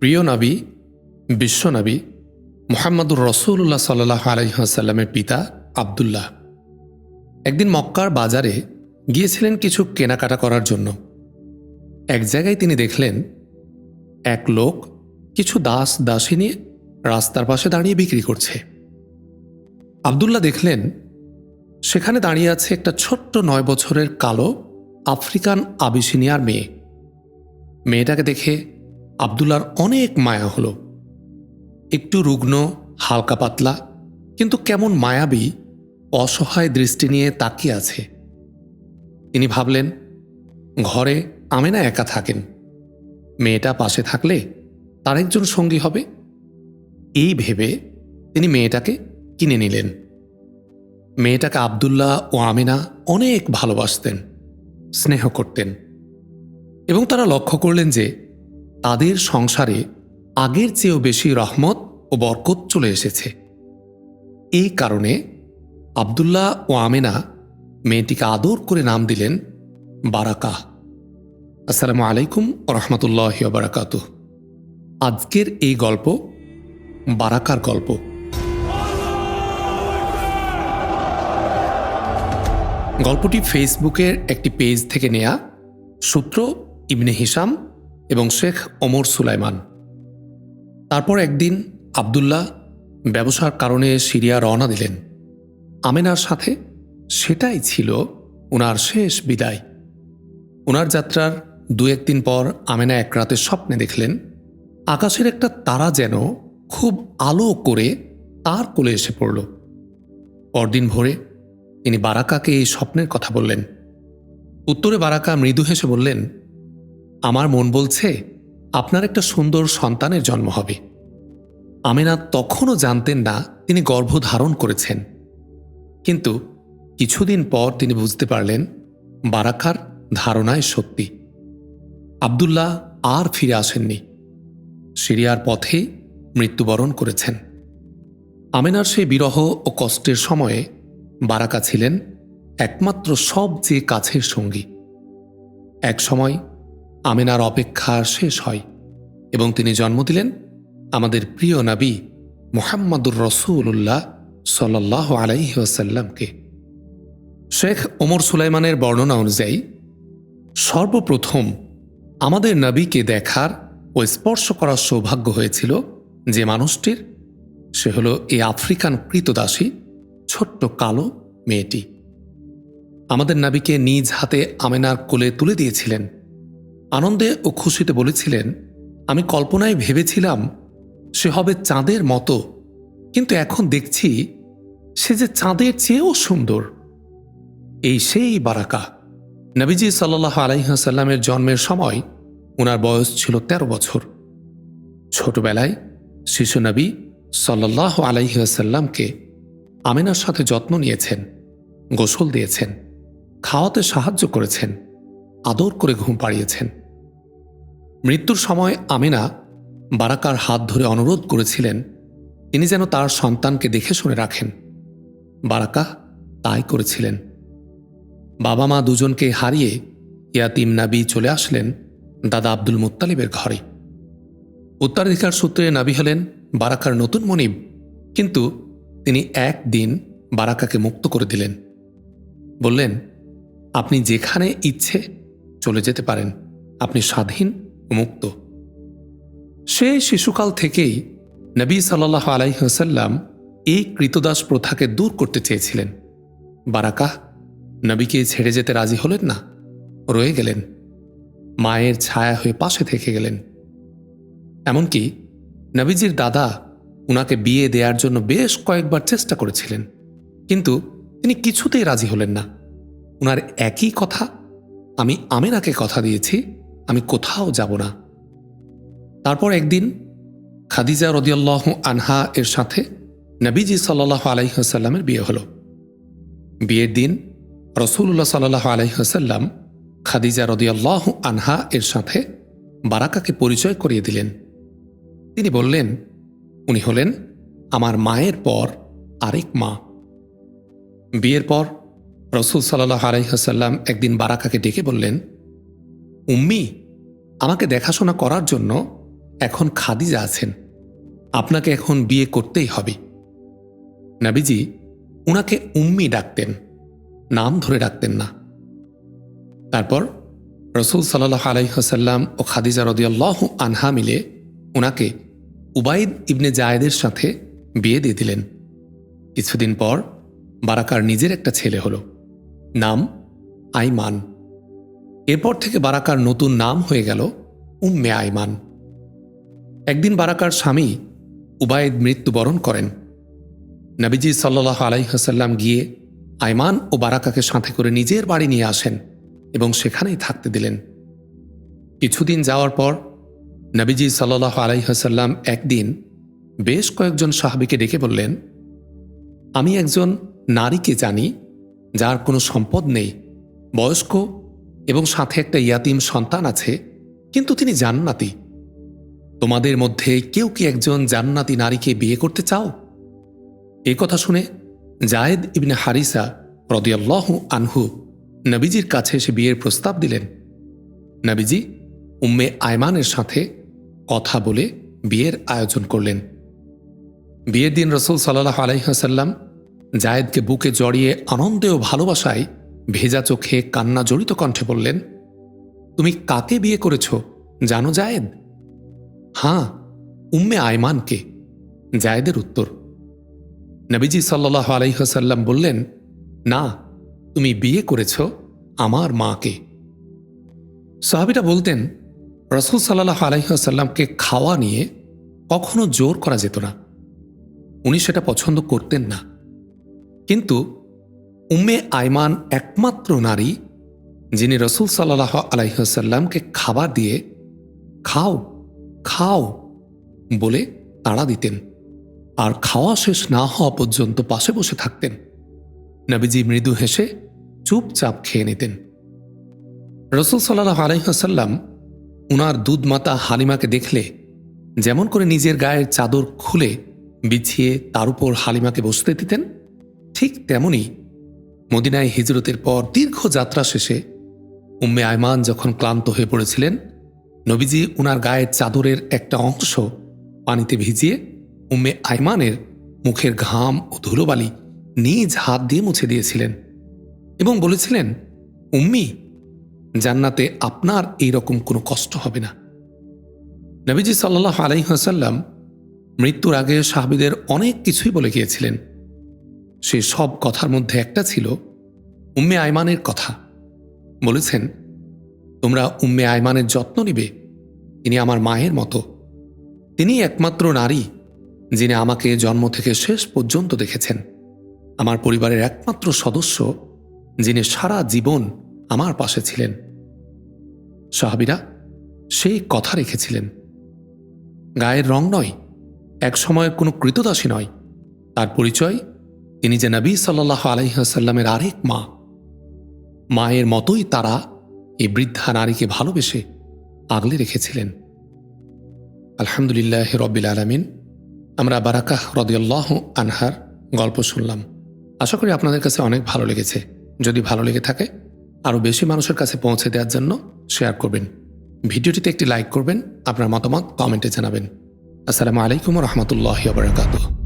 প্রিয় নবী বিশ্বনবী মোহাম্মদুর রসুল্লাহ সাল্লাহ আলহিহাসাল্লামের পিতা আবদুল্লাহ। একদিন মক্কার বাজারে গিয়েছিলেন কিছু কেনাকাটা করার জন্য। এক জায়গায় তিনি দেখলেন, এক লোক কিছু দাস দাসী নিয়ে রাস্তার পাশে দাঁড়িয়ে বিক্রি করছে। আবদুল্লাহ দেখলেন, সেখানে দাঁড়িয়ে আছে একটা ছোট্ট নয় বছরের কালো আফ্রিকান আবিসিনিয়ার মেয়ে। মেয়েটাকে দেখে আবদুল্লার অনেক মায়া হলো। একটু রুগ্ন, হালকা পাতলা, কিন্তু কেমন মায়াবী, অসহায় দৃষ্টি নিয়ে তাকিয়ে আছে। তিনি ভাবলেন, ঘরে আমেনা একা থাকেন। মেয়েটা পাশে থাকলে তার একজন সঙ্গী হবে? এই ভেবে তিনি মেয়েটাকে কিনে নিলেন। মেয়েটাকে আবদুল্লাহ ও আমিনা অনেক ভালোবাসতেন, স্নেহ করতেন এবং তারা লক্ষ্য করলেন যে তাদের সংসারে আগের চেয়েও বেশি রহমত ও বরকত চলে এসেছে। এই কারণে আবদুল্লাহ ও আমেনা মেয়েটিকে আদর করে নাম দিলেন বারাকা আসসালামু আলাইকুম রহমতুল্লাহ বারাকাতু আজকের এই গল্প বারাকার গল্প। গল্পটি ফেসবুকের একটি পেজ থেকে নেয়া। সূত্র ইবনে হিসাম এবং শেখ ওমর সুলাইমান। তারপর একদিন আবদুল্লাহ ব্যবসার কারণে সিরিয়া রওনা দিলেন। আমেনার সাথে সেটাই ছিল ওনার শেষ বিদায়। ওনার যাত্রার দু একদিন পর আমেনা এক রাতে স্বপ্নে দেখলেন, আকাশের একটা তারা যেন খুব আলো করে তার কোলে এসে পড়ল। পরদিন ভোরে তিনি বারাকাকে এই স্বপ্নের কথা বললেন। উত্তরে বারাকা মৃদু হেসে বললেন আমার মন বলছে, আপনার একটা সুন্দর সন্তানের জন্ম হবে। আমেনা তখনও জানতেন না তিনি গর্ভধারণ করেছেন। কিন্তু কিছুদিন পর তিনি বুঝতে পারলেন, বারাকার ধারণায় সত্যি। আবদুল্লাহ আর ফিরে আসেননি। সিরিয়ার পথেই মৃত্যুবরণ করেছেন। আমেনার সেই বিরহ ও কষ্টের সময়ে বারাকা ছিলেন একমাত্র সবচেয়ে কাছের সঙ্গী। এক সময় আমেনার অপেক্ষা শেষ হয় এবং তিনি জন্ম দিলেন আমাদের প্রিয় নবী মোহাম্মদুর রসুল্লাহ সাল্লাহ আলাইহি ওয়াসাল্লামকে। শেখ ওমর সুলাইমানের বর্ণনা অনুযায়ী, সর্বপ্রথম আমাদের নবীকে দেখার ও স্পর্শ করার সৌভাগ্য হয়েছিল যে মানুষটির, সে হল এই আফ্রিকান কৃতদাসী, ছোট্ট কালো মেয়েটি। আমাদের নাবিকে নিজ হাতে আমেনার কোলে তুলে দিয়েছিলেন। আনন্দে ও খুশিতে বলেছিলেন, আমি কল্পনায় ভেবেছিলাম সে হবে চাঁদের মতো, কিন্তু এখন দেখছি সে যে চাঁদের চেয়েও সুন্দর। এই সেই বারাকা। নবীজি সাল্লাহ আলাইহাসাল্লামের জন্মের সময় ওনার বয়স ছিল ১৩ বছর। ছোটবেলায় শিশু নবী সাল্লাহ আলাইহাসাল্লামকে আমেনার সাথে যত্ন নিয়েছেন, গোসল দিয়েছেন, খাওয়াতে সাহায্য করেছেন, আদর করে ঘুম পাড়িয়েছেন। মৃত্যুর সময় আমেনা বারাকার হাত ধরে অনুরোধ করেছিলেন, তিনি যেন তার সন্তানকে দেখে শুনে রাখেন। বারাকা তাই করেছিলেন। বাবা মা দুজনকে হারিয়ে ইয়াতিম নাবি চলে আসলেন দাদা আব্দুল মুত্তালিবের ঘরে। উত্তরাধিকার সূত্রে নাবি হলেন বারাকার নতুন মনিব, কিন্তু তিনি একদিন বারাকাকে মুক্ত করে দিলেন। বললেন, আপনি যেখানে ইচ্ছে চলে যেতে পারেন। আপনি স্বাধীন মুক্ত। সে শিশুকাল থেকেই নবী সাল্লাহ আলাইসাল্লাম এই কৃতদাস প্রথাকে দূর করতে চেয়েছিলেন। বারাকা নবীকে ছেড়ে যেতে রাজি হলেন না, রয়ে গেলেন। মায়ের ছায়া হয়ে পাশে থেকে গেলেন। এমনকি নবীজির দাদা উনাকে বিয়ে দেওয়ার জন্য বেশ কয়েকবার চেষ্টা করেছিলেন, কিন্তু তিনি কিছুতেই রাজি হলেন না। উনার একই কথা, আমি আমেনাকে কথা দিয়েছি আমি কোথাও যাব না। তারপর একদিন খাদিজা রদিয়াল্লাহ আনহা এর সাথে নবীজি সাল্লাহ আলাইসাল্লামের বিয়ে হল। বিয়ের দিন রসুল্লাহ সাল্লাহ আলাইসাল্লাম খাদিজা রদিয়াল্লাহ আনহা এর সাথে বারাকাকে পরিচয় করিয়ে দিলেন। তিনি বললেন, উনি হলেন আমার মায়ের পর আরেক মা। বিয়ের পর রসুল সাল্লাহ আলাইহাসাল্লাম একদিন বারাকাকে ডেকে বললেন উম্মি, আমাকে দেখাশোনা করার জন্য এখন খাদিজা আছেন। আপনাকে এখন বিয়ে করতেই হবে। নাবিজি উনাকে উম্মি ডাকতেন, নাম ধরে ডাকতেন না। তারপর রসুল সাল্লাহ আলাইহাসাল্লাম ও খাদিজা রদিয়াল্লাহ আনহা মিলে ওনাকে উবাইদ ইবনে জায়েদের সাথে বিয়ে দিয়ে দিলেন। কিছুদিন পর বারাকার নিজের একটা ছেলে হল, নাম আইমান। এরপর থেকে বারাকার নতুন নাম হয়ে গেল উম্মে আইমান। একদিন বারাকার স্বামী উবায়েদ মৃত্যুবরণ করেন। নবীজি সাল্লাহ আলাইহাসাল্লাম গিয়ে আইমান ও বারাকাকে সাথে করে নিজের বাড়ি নিয়ে আসেন এবং সেখানেই থাকতে দিলেন। কিছুদিন যাওয়ার পর নবীজি সাল্লাহ আলাইহাসাল্লাম একদিন বেশ কয়েকজন সাহাবিকে ডেকে বললেন, আমি একজন নারীকে জানি যার কোনো সম্পদ নেই, বয়স্ক এবং সাথে একটা ইয়াতিম সন্তান আছে, কিন্তু তিনি জান্নাতি। তোমাদের মধ্যে কেউ কি একজন জান্নাতি নারীকে বিয়ে করতে চাও? এ কথা শুনে জায়েদ ইবনে হারিসা রদিয়াল্লাহ আনহু নবীজির কাছে এসে বিয়ের প্রস্তাব দিলেন। নবীজি উম্মে আয়মানের সাথে কথা বলে বিয়ের আয়োজন করলেন। বিয়ের দিন রসুল সাল্লাহ আলাইহাসাল্লাম জায়েদকে বুকে জড়িয়ে আনন্দে ও ভালোবাসায় ভেজা চোখে কান্না জড়িত কণ্ঠে বললেন, তুমি কাকে বিয়ে করেছ, জানো জায়েদ? হাঁ, উম্মে আয়মানকে। জায়েদের উত্তর, নবীজি সাল্লাহ আলাইহাসাল্লাম বললেন, না, তুমি বিয়ে করেছ আমার মাকে। সাহাবিটা বলতেন, রসুল সাল্লাহ আলাইসাল্লামকে খাওয়া নিয়ে কখনো জোর করা যেত না। উনি সেটা পছন্দ করতেন না। কিন্তু উম্মে আইমান একমাত্র নারী যিনি রসুল সাল্লাহ আলাইসাল্লামকে খাবার দিয়ে খাও খাও বলে তাড়া দিতেন আর খাওয়া শেষ না হওয়া পর্যন্ত পাশে বসে থাকতেন। নবীজি মৃদু হেসে চুপচাপ খেয়ে নিতেন। রসুল সাল্লাহ আলাইসাল্লাম উনার দুধমাতা হালিমাকে দেখলে যেমন করে নিজের গায়ের চাদর খুলে বিছিয়ে তার উপর হালিমাকে বসতে দিতেন, ঠিক তেমনি মদিনায় হিজরতের পর দীর্ঘ যাত্রা শেষে উম্মে আয়মান যখন ক্লান্ত হয়ে পড়েছিলেন, নবীজি উনার গায়ের চাদরের একটা অংশ পানিতে ভিজিয়ে উম্মে আয়মানের মুখের ঘাম ও ধুলোবালি নিজ হাত দিয়ে মুছে দিয়েছিলেন এবং বলেছিলেন, উম্মি, জান্নাতে আপনার এই রকম কোনো কষ্ট হবে না। নবীজি সাল্লাহ আলাইহাসাল্লাম মৃত্যুর আগে সাহাবিদের অনেক কিছুই বলে গিয়েছিলেন। সে সব কথার মধ্যে একটা ছিল, উম্মে আয়মানের কথা। বলেছেন, তোমরা উম্মে আয়মানের যত্ন নিবে, তিনি আমার মায়ের মতো। তিনি একমাত্র নারী, যিনি আমাকে জন্ম থেকে শেষ পর্যন্ত দেখেছেন। আমার পরিবারের একমাত্র সদস্য, যিনি সারা জীবন আমার পাশে ছিলেন। সাহাবিরা সেই কথা রেখেছিলেন। গায়ের রং নয় এক সময়ের কোনো কৃতদাসী নয়, তার পরিচয় তিনি যে নবী সাল্লাহ আলহিহাসাল্লামের আরেক মা, মায়ের মতোই তারা এই বৃদ্ধা নারীকে ভালোবেসে আগলে রেখেছিলেন। আলহামদুলিল্লাহ রব্বিল আলমিন। আমরা বারাকাহ রদিয়াল্লাহ আনহার গল্প শুনলাম। আশা করি আপনাদের কাছে অনেক ভালো লেগেছে। যদি ভালো লেগে থাকে আরও বেশি মানুষের কাছে পৌঁছে দেওয়ার জন্য শেয়ার করবেন। ভিডিওটিতে একটি লাইক করবেন, আপনার মতামত কমেন্টে জানাবেন। আসসালামু আলাইকুম রহমতুল্লাহ বারাকাতুহ।